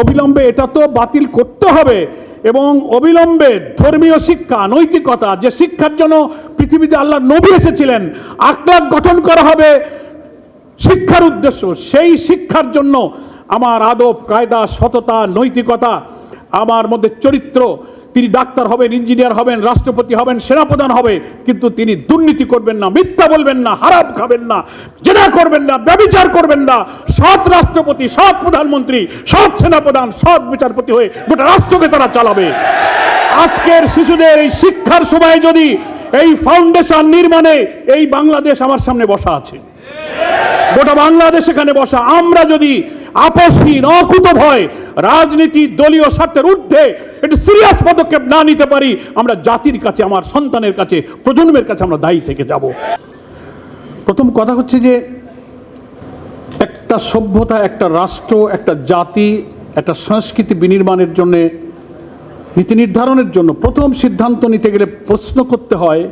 অবিলম্বে এটা তো বাতিল করতে হবে এবং অবিলম্বে ধর্মীয় শিক্ষা, নৈতিকতা, যে শিক্ষার জন্য পৃথিবীতে আল্লাহ নবী এসেছিলেন আখলাক গঠন করা হবে শিক্ষার উদ্দেশ্য। সেই শিক্ষার জন্য আমার আদব, কায়দা, সততা, নৈতিকতা, আমার মধ্যে চরিত্র তিনি ডাক্তার হবেন, ইঞ্জিনিয়ার হবেন, রাষ্ট্রপতি হবেন, সেনাপ্রধান হবে, কিন্তু তিনি দুর্নীতি করবেন না, মিথ্যা বলবেন না হারাম খাবেন না, জেনা করবেন না, ব্যবিচার করবেন না। সৎ রাষ্ট্রপতি সৎ প্রধানমন্ত্রী সৎ সেনাপ্রধান সৎ বিচারপতি হয়ে গোটা রাষ্ট্রকে তারা চালাবে। আজকের শিশুদের এই শিক্ষার সময় যদি এই ফাউন্ডেশন নির্মাণে এই বাংলাদেশ আমার সামনে বসা আছে। গোটা বাংলাদেশ এখানে বসা। আমরা যদি আপসহীন অকুত ভয়, রাজনীতি, দলীয় স্বার্থের ঊর্ধ্বে, একটু সিরিয়াস পদক্ষেপ না নিতে পারি, আমরা জাতির কাছে, আমার সন্তানের কাছে, প্রজন্মের কাছে আমরা দায়ী থেকে যাব। প্রথম কথা হচ্ছে যে, একটা সভ্যতা, একটা রাষ্ট্র, একটা জাতি, একটা সংস্কৃতি বিনির্মাণের জন্য, নীতি নির্ধারণের জন্য প্রথম সিদ্ধান্ত নিতে গেলে প্রশ্ন করতে হয়,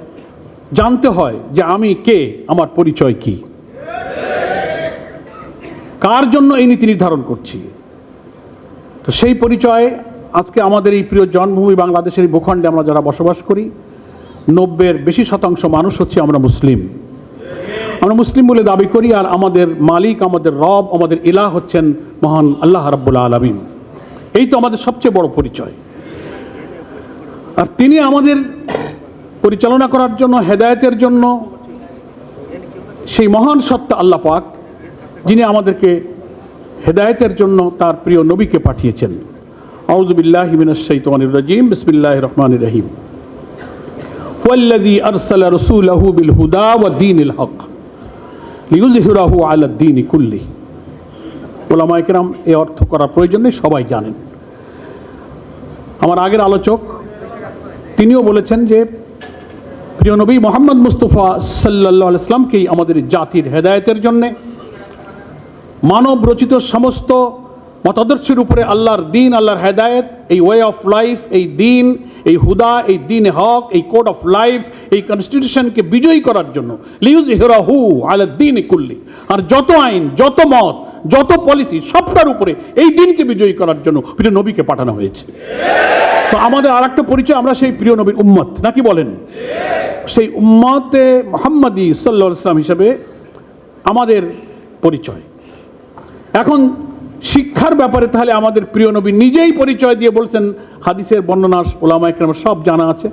জানতে হয় যে আমি কে, আমার পরিচয় কী। কার জন্য এই নীতি নির্ধারণ করছি? তো সেই পরিচয় আজকে আমাদের এই প্রিয় জন্মভূমি বাংলাদেশের এই ভূখণ্ডে আমরা যারা বসবাস করি নব্বের বেশি শতাংশ মানুষ হচ্ছে আমরা মুসলিম। আমরা মুসলিম বলে দাবি করি আর আমাদের মালিক, আমাদের রব, আমাদের ইলাহ হচ্ছেন মহান আল্লাহ রাব্বুল আলমিন। এই তো আমাদের সবচেয়ে বড় পরিচয়। আর তিনি আমাদের পরিচালনা করার জন্য, হেদায়েতের জন্য সেই মহান সত্তা আল্লাহ পাক যিনি আমাদেরকে হেদায়েতের জন্য তার প্রিয় নবীকে পাঠিয়েছেন আউজুবিল্লাহ মিনাশাইতানির রাজিম বিসমিল্লাহির রহমানির রহিম والذي أرسل رسوله بالهدى والدين الحق ليظهره على الدين كله ওলামায়ে কেরাম এই অর্থ করার প্রয়োজন নেই সবাই জানেন আমার আগের আলোচক তিনিও বলেছেন যে প্রিয় নবী মোহাম্মদ মুস্তফা সাল্লাহ ইসলামকেই আমাদের জাতির হেদায়েতের জন্যে মানব রচিত সমস্ত মতাদর্শের উপরে আল্লাহর দিন, আল্লাহর হেদায়েত, এই ওয়ে অফ লাইফ এই দিন, এই হুদা, এই দিন হক, এই কোড অফ লাইফ এই কনস্টিটিউশনকে বিজয়ী করার জন্য। লিউজ হেরাহু আল দিন কুল্লি। আর যত আইন, যত মত, যত পলিসি সবটার উপরে এই দিনকে বিজয়ী করার জন্য প্রিয় নবীকে পাঠানো হয়েছে। তো আমাদের আর একটা পরিচয়, আমরা সেই প্রিয় নবীর উম্মত নাকি বলেন? সেই উম্মতে মোহাম্মদী সাল্লা ইসলাম হিসেবে আমাদের পরিচয়। এখন শিক্ষার ব্যাপারে তাহলে আমাদের প্রিয় নবী নিজেই পরিচয় দিয়ে বলছেন, হাদিসের বর্ণনা ওলামা একরাম সব জানা আছে,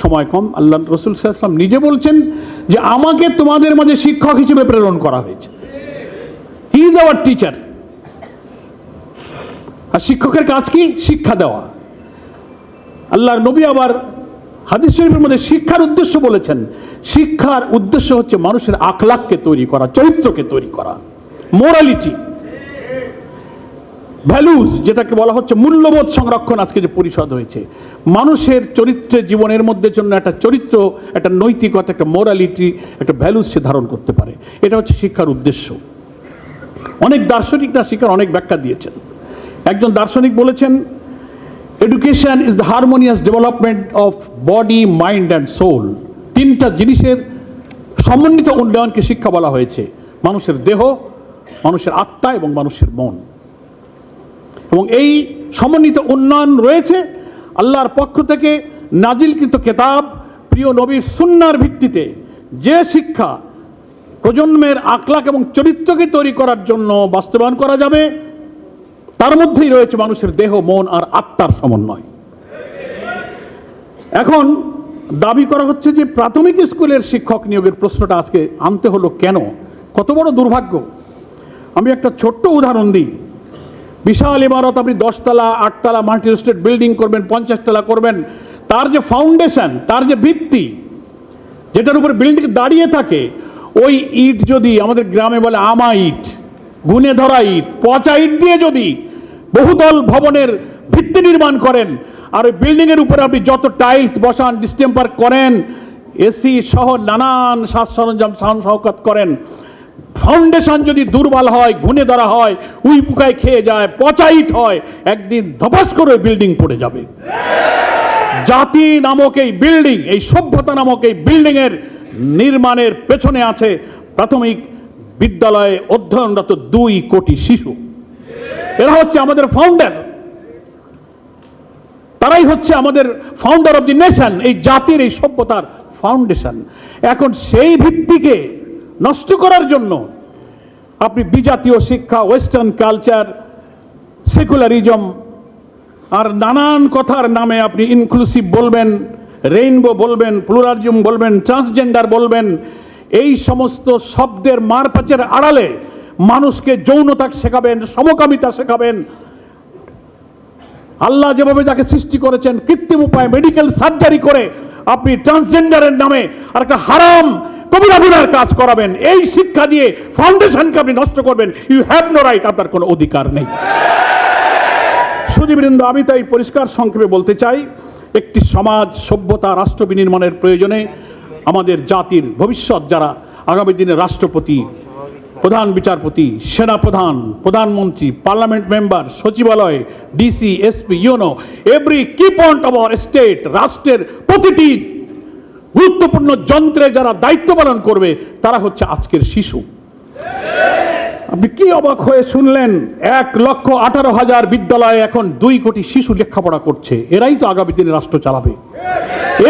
সময় কম, আল্লাহ রসুল সাল্লাম নিজে বলছেন যে আমাকে তোমাদের মাঝে শিক্ষক হিসেবে প্রেরণ করা হয়েছে। হি ইজ আওয়ার টিচার আর শিক্ষকের কাজ কি? শিক্ষা দেওয়া। আল্লাহর নবী আবার হাদিস শরীফের মধ্যে শিক্ষার উদ্দেশ্য বলেছেন, শিক্ষার উদ্দেশ্য হচ্ছে মানুষের আখলাককে তৈরি করা, চরিত্রকে তৈরি করা মোরালিটি ভ্যালুজ যেটাকে বলা হচ্ছে মূল্যবোধ সংরক্ষণ আজকে যে পরিষদ হয়েছে। মানুষের চরিত্রে, জীবনের মধ্যে জন্য একটা চরিত্র, একটা নৈতিকতা, একটা মোরালিটি একটা ভ্যালুজ সে ধারণ করতে পারে। এটা হচ্ছে শিক্ষার উদ্দেশ্য। অনেক দার্শনিকরা শিক্ষার অনেক ব্যাখ্যা দিয়েছেন। একজন দার্শনিক বলেছেন education is the harmonious development of body mind and soul তিনটা জিনিসের সমন্বিত উন্নয়নকে শিক্ষা বলা হয়েছে। মানুষের দেহ, মানুষের আত্মা এবং মানুষের মন। এবং এই সমন্বিত উন্নয়ন রয়েছে। আল্লাহর পক্ষ থেকে নাজিলকৃত কেতাব প্রিয় নবীর সুন্নার ভিত্তিতে। যে শিক্ষা প্রজন্মের আকলাক এবং চরিত্রকে তৈরি করার জন্য বাস্তবায়ন করা যাবে, তার মধ্যেই রয়েছে মানুষের দেহ, মন আর আত্মার সমন্বয়। এখন দাবি করা হচ্ছে যে প্রাথমিক স্কুলের শিক্ষক নিয়োগের প্রশ্নটা আজকে আনতে হলো কেন? কত বড় দুর্ভাগ্য। আমি একটা ছোট্ট উদাহরণ দিই। বিশাল ইমারত, আপনি দশতলা, আটতলা মাল্টি স্টেট বিল্ডিং করবেন, পঞ্চাশতলা করবেন, তার যে ফাউন্ডেশন তার যে ভিত্তি, যেটার উপর বিল্ডিং দাঁড়িয়ে থাকে, ওই ইট যদি আমাদের গ্রামে বলে আমা ইট, গুনে ধরা ইট, পচা ইট দিয়ে যদি বহুতল ভবনের ভিত্তি নির্মাণ করেন, আর ওই বিল্ডিংয়ের উপরে আপনি যত টাইলস বসান ডিস্টেম্পার করেন এসি সহ নানান সাজ সরঞ্জাম সান সহকাত করেন ফাউন্ডেশন যদি দুর্বল হয় ঘুনে ধরা হয়, উই পোকায় খেয়ে যায় পচা ইট হয়, একদিন ধপাস করে বিল্ডিং পড়ে যাবে। জাতি নামক এই বিল্ডিং এই সভ্যতা নামক এই বিল্ডিং এর নির্মাণের পেছনে আছে প্রাথমিক বিদ্যালয়ে অধ্যয়নরত দুই কোটি শিশু। এরা হচ্ছে আমাদের ফাউন্ডার তারাই হচ্ছে আমাদের ফাউন্ডার অফ দি নেশন এই জাতির এই সভ্যতার ফাউন্ডেশন এখন সেই ভিত্তিকে নষ্ট করার জন্য আপনি বিজাতীয় শিক্ষা ওয়েস্টার্ন কালচার সেকুলারিজম আর নানান কথার নামে আপনি ইনক্লুসিভ বলবেন রেইনবো বলবেন প্লুরালিজম বলবেন ট্রান্সজেন্ডার বলবেন, এই সমস্ত শব্দের মারপাচের আড়ালে মানুষকে যৌনতা শেখাবেন, সমকামিতা শেখাবেন। আল্লাহ যেভাবে যাকে সৃষ্টি করেছেন কৃত্রিম উপায় মেডিকেল সার্জারি করে আপনি ট্রান্সজেন্ডারের নামে আর একটা হারাম কবিরা কাজ করাবেন। এই শিক্ষা দিয়ে ফাউন্ডেশনকে আপনি নষ্ট করবেন। ইউ হ্যাভ নো রাইট আপনার কোনো অধিকার নেই। সুদীবৃন্দ আমি তাই পরিষ্কার সংক্ষেপে বলতে চাই, একটি সমাজ সভ্যতা রাষ্ট্র বিনির্মাণের প্রয়োজনে আমাদের জাতির ভবিষ্যৎ যারা আগামী দিনে রাষ্ট্রপতি, প্রধান বিচারপতি সেনাপ্রধান প্রধানমন্ত্রী, পার্লামেন্ট মেম্বার, সচিবালয় DC SP UNO every key point of our state রাষ্ট্রের প্রতিটি গুরুত্বপূর্ণ যন্ত্রে যারা দায়িত্ব পালন করবে, তারা হচ্ছে আজকের শিশু। আপনি কি অবাক হয়ে শুনলেন? এক লক্ষ আঠারো হাজার বিদ্যালয়ে এখন দুই কোটি শিশু লেখাপড়া করছে। এরাই তো আগামী দিনে রাষ্ট্র চালাবে।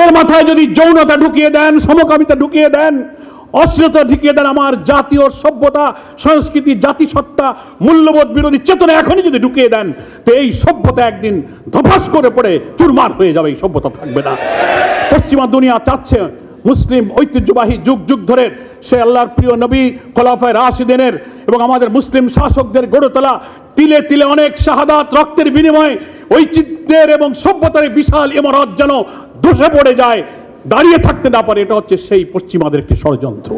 এর মাথায় যদি যৌনতা ঢুকিয়ে দেন, সমকামিতা ঢুকিয়ে দেন অশ্লীলতা ঢুকিয়ে দেন আমার জাতীয় সভ্যতা, সংস্কৃতি, জাতিসত্তা, মূল্যবোধ বিরোধী চেতনা এখনই যদি ঢুকিয়ে দেন, তো এই সভ্যতা একদিন ধপাস করে পড়ে, চুরমার হয়ে যাবে, এই সভ্যতা থাকবে না। পশ্চিমা দুনিয়া চাচ্ছে মুসলিম ঐতিহ্যবাহী যুগ যুগ ধরে, সে আল্লাহর প্রিয় নবী খোলাফায় রাশিদিনের এবং আমাদের মুসলিম শাসকদের গড়ে তোলা তিলে তিলে অনেক শাহাদাত, রক্তের বিনিময়ে ঐচিত্যের এবং সভ্যতার বিশাল ইমারত যেন ধসে পড়ে যায় দাঁড়িয়ে থাকতে না পারে, এটা হচ্ছে সেই পশ্চিমাদের একটি ষড়যন্ত্র।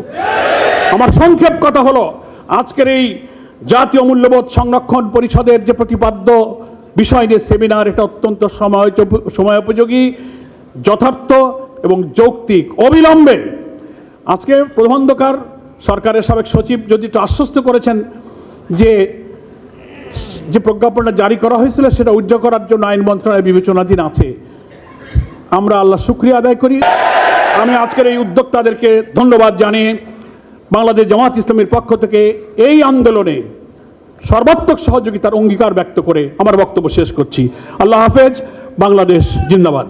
আমার সংক্ষেপ কথা হলো, আজকের এই জাতীয় মূল্যবোধ সংরক্ষণ পরিষদের যে প্রতিপাদ্য বিষয় নিয়ে সেমিনার, এটা অত্যন্ত সময় সময়োপযোগী যথার্থ এবং যৌক্তিক, অবিলম্বে। আজকে প্রবন্ধকার সরকারের সাবেক সচিব যদি একটু আশ্বস্ত করেছেন যে যে প্রজ্ঞাপনটা জারি করা হয়েছিল, সেটা উজ্জ্ব করার জন্য আইন মন্ত্রণালয় বিবেচনাধীন আছে। আমরা আল্লাহ শুক্রিয়া আদায় করি। আমি আজকের এই উদ্যোক্তাদেরকে ধন্যবাদ জানিয়ে বাংলাদেশ জামাত ইসলামের পক্ষ থেকে এই আন্দোলনে সর্বাত্মক সহযোগিতার অঙ্গীকার ব্যক্ত করে আমার বক্তব্য শেষ করছি। আল্লাহ হাফেজ, বাংলাদেশ জিন্দাবাদ।